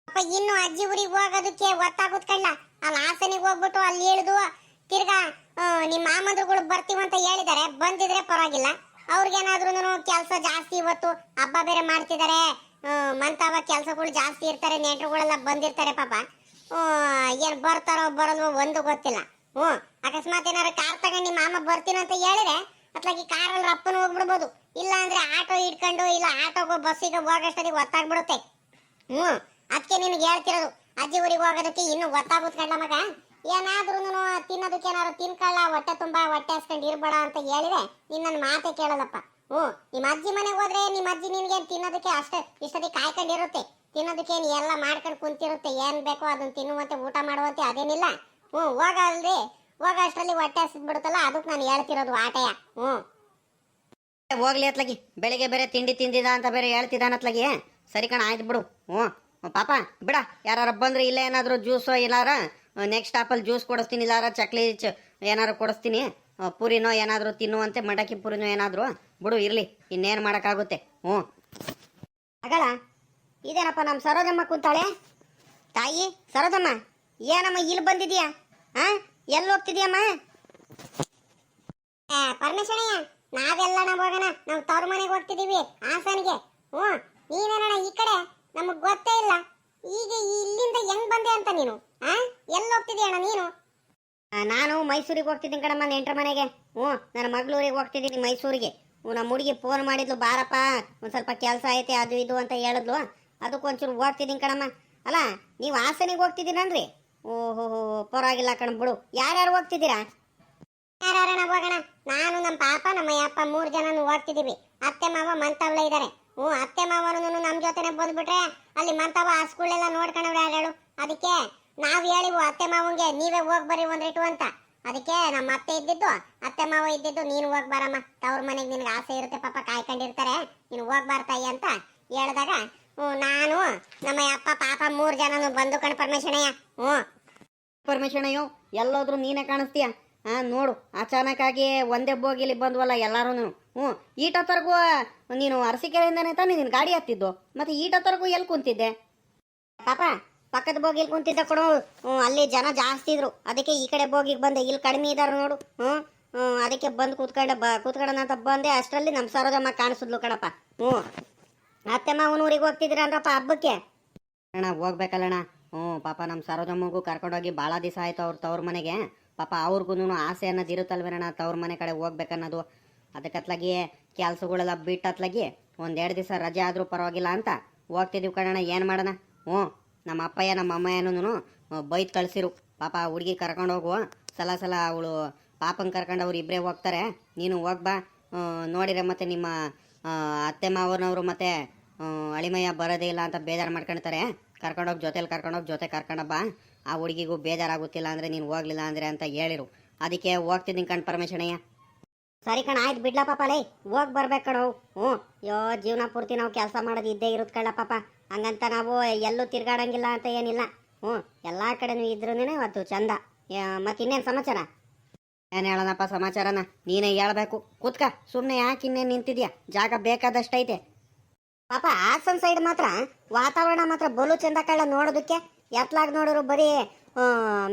ಅಪ್ಪ, ಇನ್ನು ಅಜ್ಜಿ ಊರಿಗೆ ಹೋಗೋದಕ್ಕೆ ಗೊತ್ತಾಗುತ್ತ ಕಳ್ಳ. ಅಲ್ಲಿ ಹಾಸನಿಗೆ ಹೋಗ್ಬಿಟ್ಟು ಅಲ್ಲಿ ಇಳಿದು ತಿರ್ಗಾ ನಿಮ್ಮ ಮಾಮಂದ್ರುಗಳು ಬರ್ತೀವಿ ಅಂತ ಹೇಳಿದ್ದಾರೆ. ಬಂದಿದ್ರೆ ಪರವಾಗಿಲ್ಲ. ಅವ್ರಿಗೇನಾದ್ರೂ ಕೆಲಸ ಜಾಸ್ತಿ ಇವತ್ತು ಹಬ್ಬ ಬೇರೆ ಮಾಡ್ತಿದ್ದಾರೆ. ಮಂತಾವ ಕೆಲಸಗಳು ಜಾಸ್ತಿ ಇರ್ತಾರೆ, ನೆಂಟರುಗಳೆಲ್ಲ ಬಂದಿರ್ತಾರೆ ಪಾಪ. ಏನ್ ಬರ್ತಾರೋ ಬರಲ್ವೋ ಒಂದು ಗೊತ್ತಿಲ್ಲ. ಹ್ಞೂ, ಅಕಸ್ಮಾತ್ ಏನಾರ ಕಾರ್ ತಗೊಂಡು ನಿಮ್ಮ ಮಾಮ ಬರ್ತೀನಿ ಅಂತ ಹೇಳಿದ್ರೆ ಅತ್ಲಾಗಿ ಕಾರಲ್ಲಿ ರಪ್ಪನ ಹೋಗ್ಬಿಡ್ಬೋದು. ಇಲ್ಲ ಅಂದ್ರೆ ಆಟೋ ಇಟ್ಕೊಂಡು ಇಲ್ಲ ಆಟೋಗೋ ಬಸ್ಸಿಗೆ ಹೋಗೋಷ್ಟೊತ್ತಿಗೆ ಗೊತ್ತಾಗ್ಬಿಡುತ್ತೆ. ಹ್ಞೂ ಅದಕ್ಕೆ ನಿನಗೆ ಹೇಳ್ತಿರೋದು. ಅಜ್ಜಿ ಊರಿಗೆ ಹೋಗೋದಕ್ಕೆ ಇನ್ನು ಗೊತ್ತಾಗುತ್ತೆ ಮಗ. ಏನಾದ್ರೂ ತಿನ್ನೋದಕ್ಕೆ ಏನಾದ್ರು ತಿನ್ಕೊಳ್ಳ, ಹೊಟ್ಟೆ ತುಂಬಾ, ಹೊಟ್ಟೆ ಹಸ್ಕೊಂಡು ಇರ್ಬೇಡ ಅಂತ ಹೇಳಿದ್ರೆ ನಿನ್ನ ಮಾತೆ ಕೇಳಲ್ಲಪ್ಪ. ಹ್ಞೂ ನಿಮ್ಮ ಅಜ್ಜಿ ಮನೆಗೆ ಹೋದ್ರೆ ನಿಮ್ಮ ಅಜ್ಜಿ ನಿನಗೆ ತಿನ್ನೋದಕ್ಕೆ ಅಷ್ಟೇ, ಇಷ್ಟೊತ್ತಿಗೆ ಕಾಯ್ಕೊಂಡಿರುತ್ತೆ. ತಿನ್ನೋದಕ್ಕೆ ಏನು ಎಲ್ಲ ಮಾಡ್ಕೊಂಡು ಕುಂತಿರುತ್ತೆ ಏನು ಬೇಕೋ ಅದನ್ನ ತಿನ್ನುವಂತೆ ಊಟ ಮಾಡುವಂತೆ ಅದೇನಿಲ್ಲ. ಹ್ಞೂ ಹೋಗಲ್ರಿ. ಹೋಗ ಅಷ್ಟರಲ್ಲಿ ಹೊಟ್ಟೆ ಹಸಿದ್ಬಿಡುತ್ತಲ್ಲ ಅದಕ್ಕೆ ನಾನು ಹೇಳ್ತಿರೋದು ಆಟಯ. ಹ್ಞೂ. ಹೋಗ್ಲಿ ಅತ್ಲಗಿ ಬೆಳಿಗ್ಗೆ ಬೇರೆ ತಿಂಡಿ ತಿಂದಿದ ಅಂತ ಬೇರೆ ಹೇಳ್ತಿದ್ದಾನ ಅತ್ಲಗಿ. ಸರಿ ಕಣ ಆಯ್ತು ಬಿಡು. ಹ್ಞೂ. ಪಾಪ ಬಿಡ. ಯಾರು ಬಂದ್ರೆ ಇಲ್ಲ ಏನಾದರೂ ಜ್ಯೂಸೋ ಇಲ್ಲಾರ ನೆಕ್ಸ್ಟ್ ಆಪಲ್ ಜ್ಯೂಸ್ ಕೊಡಿಸ್ತೀನಿ ಇಲ್ಲಾರ ಚಕ್ಲಿ ಚ ಏನಾದ್ರು ಕೊಡಿಸ್ತೀನಿ ಪೂರಿನೋ ಏನಾದರೂ ತಿನ್ನುವಂತೆ ಮಡಕಿ ಪೂರಿನೋ ಏನಾದರೂ ಬಿಡು ಇರಲಿ. ಇನ್ನೇನು ಮಾಡೋಕ್ಕಾಗುತ್ತೆ? ಹ್ಞೂ. ಅಗಳ ಇದೇನಪ್ಪ ನಮ್ಮ ಸರೋಜಮ್ಮ ಕುಂತಾಳೆ? ತಾಯಿ, ಸರೋಜಮ್ಮ, ಏನಮ್ಮ ಇಲ್ಲಿ ಬಂದಿದ್ಯಾ? ಹಾ ಎಲ್ಲಿ ಹೋಗ್ತಿದ್ಯಮ್ಮ? ಪರಮೇಶ್ವರಯ್ಯ ನಾವೆಲ್ಲಣ ಹೋಗೋಣ ನಾವು ತವ್ರ ಮನೆಗೆ ಹೋಗ್ತಿದೀವಿ ಹಾಸನಿಗೆ. ಹ್ಞೂ ನೀನೇನಣ್ಣ ಈ ಕಡೆ? ನಮಗೆ ಗೊತ್ತೇ ಇಲ್ಲ. ಈಗ ಇಲ್ಲಿಂದ ಹೆಂಗ್ ಬಂದೆ ಅಂತ ನೀನು? ಹಾ ಎಲ್ಲಿ ಹೋಗ್ತಿದ್ಯಣ್ಣ ನೀನು? ನಾನು ಮೈಸೂರಿಗೆ ಹೋಗ್ತಿದ್ದೀನಿ ಕಣಮ್ಮ ನೆಂಟ್ರ ಮನೆಗೆ. ಹ್ಞೂ ನಾನು ಮಗಳೂರಿಗೆ ಹೋಗ್ತಿದ್ದೀನಿ ಮೈಸೂರಿಗೆ. ನಮ್ಮ ಹುಡುಗಿ ಫೋನ್ ಮಾಡಿದ್ಲು, ಬಾರಪ್ಪ, ಒಂದು ಸ್ವಲ್ಪ ಕೆಲಸ ಐತೆ, ಅದು ಇದು ಅಂತ ಹೇಳಿದ್ಲು. ಅದಕ್ಕೊಂಚೂರು ಓಡ್ತಿದ್ದೀನಿ ಕಣಮ್ಮ. ಅಲ್ಲ, ನೀವು ಹಾಸನಿಗೆ ಹೋಗ್ತಿದ್ದೀರನ್ರಿ? ಓಹೋ, ಪರವಾಗಿಲ್ಲ ಕಣ ಬಿಡು. ಯಾರ್ಯಾರು ಹೋಗ್ತಿದ್ದೀರಾ? ಯಾರ್ಯಾರಣ ಹೋಗೋಣ? ನಾನು, ನಮ್ಮ ಪಾಪ, ನಮ್ಮ ಅಪ್ಪ ಮೂರು ಜನನು ಹೋಗ್ತಿದ್ದೀವಿ. ಅತ್ತೆ, ಮಾವ ಮಂತವ್ಲೆ ಇದ್ದಾರೆ ಹ್ಞೂ, ಅತ್ತೆ ಮಾವನು ನಮ್ಮ ಜೊತೆನೆ ಬಂದ್ಬಿಟ್ರೆ ಅಲ್ಲಿ ಮಂತವ ಆ ಸ್ಕೂಲೆಲ್ಲ ನೋಡ್ಕೊಂಡವ್ರೆ ಹೇಳು ಅದಕ್ಕೆ ನಾವು ಹೇಳಿವು, ಅತ್ತೆ, ಮಾವಂಗೆ ನೀವೇ ಹೋಗ್ ಬರ್ರಿ ಒಂದಿಟ್ಟು ಅಂತ. ಅದಕ್ಕೆ ನಮ್ಮ ಅತ್ತೆ ಇದ್ದಿದ್ದು, ಅತ್ತೆ, ಮಾವ ಇದ್ದಿದ್ದು ನೀನು ಹೋಗ್ ಬಾರಮ್ಮ. ತವ್ರ ಮನೆಗೆ ನಿನಗೆ ಆಸೆ ಇರುತ್ತೆ ಪಾಪ, ಕಾಯ್ಕೊಂಡಿರ್ತಾರೆ. ನೀನು ಹೋಗ್ ಬಾರ್ತಾಯಿ ಅಂತ ಹೇಳಿದಾಗ ನಾನು ನಮ್ಮ ಅಪ್ಪ ಪಾಪ ಮೂರು ಜನನು ಬಂದು ಕಣ್ ಪರಮೇಶ್ವರಯ್ಯ. ಹ್ಞೂ. ಪರಮೇಶ್ವರಯ್ಯೋ ಎಲ್ಲೋದ್ರೂ ನೀನೇ ಕಾಣಿಸ್ತೀಯ? ಹಾ ನೋಡು ಅಚಾನಕ್ಕಾಗಿ ಒಂದೇ ಬೋಗಿಲಿ ಬಂದ್ವಲ್ಲ ಎಲ್ಲಾರು ಹ್ಞೂ ಈಟತ್ತರ್ಗೂ ನೀನು ಅರಸಿಕೆರೆಯಿಂದನೇ ತಾನೇ ನೀನು ಗಾಡಿ ಹತ್ತಿದ್ದು. ಮತ್ತೆ ಈಟತ್ತರ್ಗೂ ಎಲ್ಲಿ ಕುಂತಿದ್ದೆ? ಪಾಪ ಪಕ್ಕದ ಬೋಗಿಲ್ ಕುಂತಿದ್ದ ಕೊಡು. ಅಲ್ಲಿ ಜನ ಜಾಸ್ತಿ ಇದ್ರು. ಅದಕ್ಕೆ ಈ ಕಡೆ ಬೋಗಿಗೆ ಬಂದೆ ಇಲ್ಲಿ ಕಡಿಮೆ ಇದ್ದಾರೆ ನೋಡು. ಹ್ಞೂ ಹ್ಮ್, ಅದಕ್ಕೆ ಬಂದು ಕೂತ್ಕೊಂಡೆ ಬ ಕೂತ್ಕೊಳ್ಳೋಣ ಅಂತ ಬಂದೆ ಅಷ್ಟರಲ್ಲಿ ನಮ್ಮ ಸರೋಜಮ್ಮ ಕಾಣಿಸಿದ್ಲು ಕಣಪ್ಪ. ಹ್ಞೂ. ಅತ್ತೆ ಮಾವನ ಊರಿಗೆ ಅಂದ್ರಪ್ಪ ಹಬ್ಬಕ್ಕೆ? ಅಣ್ಣ, ಹೋಗ್ಬೇಕಲ್ಲಣ್ಣ. ಹ್ಞೂ, ಪಾಪ ನಮ್ಮ ಸರೋಜಮ್ಮಗೂ ಕರ್ಕೊಂಡೋಗಿ ಭಾಳ ದಿವಸ ಆಯ್ತು ಅವ್ರ ತವ್ರ ಮನೆಗೆ. ಪಾಪ ಅವ್ರಿಗೂ ಆಸೆ ಅನ್ನೋದು ಇರುತ್ತಲ್ವೇನಣ್ಣ, ತವ್ರ ಮನೆ ಕಡೆ ಹೋಗ್ಬೇಕನ್ನೋದು. ಅದಕ್ಕತ್ಲಾಗಿ ಕೆಲಸಗಳೆಲ್ಲ ಬಿಟ್ಟತ್ಲಾಗಿ ಒಂದೆರಡು ದಿವಸ ರಜೆ ಆದರೂ ಪರವಾಗಿಲ್ಲ ಅಂತ ಹೋಗ್ತಿದ್ದೀವಿ ಕಣಣ್ಣ, ಏನು ಮಾಡೋಣ? ಹ್ಞೂ, ನಮ್ಮ ಅಪ್ಪಯ್ಯ, ನಮ್ಮ ಅಮ್ಮಯ್ಯನೂ ಬೈತ್ ಕಳಿಸಿರು. ಪಾಪ ಹುಡುಗಿ ಕರ್ಕೊಂಡು ಹೋಗುವ ಸಲ ಸಲ ಅವಳು ಪಾಪನ ಕರ್ಕೊಂಡು ಅವ್ರು ಇಬ್ಬರೇ ಹೋಗ್ತಾರೆ. ನೀನು ಹೋಗ್ಬಾ ನೋಡಿರ ಮತ್ತೆ ನಿಮ್ಮ ಅತ್ತೆ ಮಾವನವರು ಮತ್ತೆ ಅಳಿಮಯ್ಯ ಬರೋದೇ ಇಲ್ಲ ಅಂತ ಬೇಜಾರು ಮಾಡ್ಕೊಳ್ತಾರೆ ಕರ್ಕೊಂಡೋಗಿ ಜೊತೆಲಿ ಕರ್ಕೊಂಡೋಗಿ ಜೊತೆ ಕರ್ಕೊಂಡಬ್ಬ ಆ ಹುಡುಗಿಗೂ ಬೇಜಾರಾಗುತ್ತಿಲ್ಲ ಅಂದರೆ ನೀನು ಹೋಗ್ಲಿಲ್ಲ ಅಂದರೆ ಅಂತ ಹೇಳಿರು. ಅದಕ್ಕೆ ಹೋಗ್ತಿದ್ದೀನಿ ಕಣ್ ಪರಮೇಶ್ವಣಯ್ಯ ಸರಿ ಕಣ, ಆಯ್ತು ಬಿಡ್ಲ ಪಾಪ, ಲೈ, ಹೋಗಿ ಬರ್ಬೇಕು ಕಣೋ ಹ್ಞೂ ಯೋ, ಜೀವನ ಪೂರ್ತಿ ನಾವು ಕೆಲಸ ಮಾಡೋದು ಇದ್ದೇ ಇರುತ್ತೆ ಕಳ್ಳ ಪಾಪ. ಹಂಗಂತ ನಾವು ಎಲ್ಲೂ ತಿರ್ಗಾಡಂಗಿಲ್ಲ ಅಂತ ಏನಿಲ್ಲ. ಹ್ಞೂ ಎಲ್ಲ ಕಡೆನೂ ಇದ್ರೂ ಅದು ಚಂದ. ಮತ್ತೆ ಇನ್ನೇನು ಸಮಾಚಾರ? ಏನು ಹೇಳೋಣಪ್ಪ ಸಮಾಚಾರನ? ನೀನೇ ಹೇಳ್ಬೇಕು. ಕೂತ್ಕ ಸುಮ್ಮನೆ ಯಾಕೆ ಇನ್ನೇನು ನಿಂತಿದ್ಯಾ? ಜಾಗ ಬೇಕಾದಷ್ಟೈತೆ. ಪಾಪ ಹಾಸನ್ ಸೈಡ್ ಮಾತ್ರ ವಾತಾವರಣ ಮಾತ್ರ ಬಲು ಚಂದ ಕಳ್ಳ ನೋಡೋದಕ್ಕೆ. ಎತ್ಲಾಗ ನೋಡೋರು ಬರೀ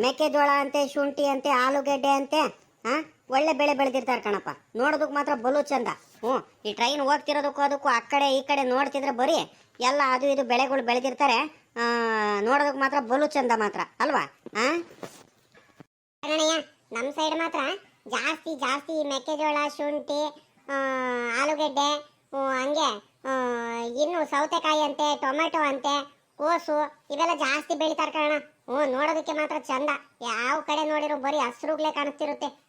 ಮೆಕ್ಕೆಜೋಳ ಅಂತೆ, ಶುಂಠಿ ಅಂತೆ, ಆಲೂಗಡ್ಡೆ ಅಂತೆ ಹಾ ಒಳ್ಳೆ ಬೆಳೆ ಬೆಳೆದಿರ್ತಾರೆ ಕಣಪ್ಪ. ನೋಡೋದಕ್ಕೆ ಮಾತ್ರ ಬಲು ಚಂದ. ಹ್ಞೂ, ಈ ಟ್ರೈನ್ ಹೋಗ್ತಿರೋದಕ್ಕೂ ಅದಕ್ಕೂ ಆ ಕಡೆ ಈ ಕಡೆ ನೋಡ್ತಿದ್ರೆ ಬರೀ ಎಲ್ಲ ಅದು ಇದು ಬೆಳೆಗಳು ಬೆಳೆದಿರ್ತಾರೆ. ನೋಡೋದಕ್ಕೆ ಮಾತ್ರ ಬಲು ಚಂದ ಮಾತ್ರ. ಅಲ್ವಾ? ಹಾಂ ನಮ್ಮ ಸೈಡ್ ಮಾತ್ರ ಜಾಸ್ತಿ ಜಾಸ್ತಿ ಮೆಕ್ಕೆಜೋಳ, ಶುಂಠಿ ಆಲೂಗಡ್ಡೆ ಹಂಗೆ ಇನ್ನು ಸೌತೆಕಾಯಿ ಅಂತೆ, ಟೊಮೆಟೊ ಅಂತೆ, ಕೋಸು, ಇವೆಲ್ಲ ಜಾಸ್ತಿ ಬೆಳಿತಾರೆ ಕಾರಣ ಹ್ಞೂ, ನೋಡೋದಕ್ಕೆ ಮಾತ್ರ ಚಂದ. ಯಾವ ಕಡೆ ನೋಡಿರೋ ಬರೀ ಹಸ್ರುಗ್ಲೇ ಕಾಣಿಸ್ತಿರುತ್ತೆ.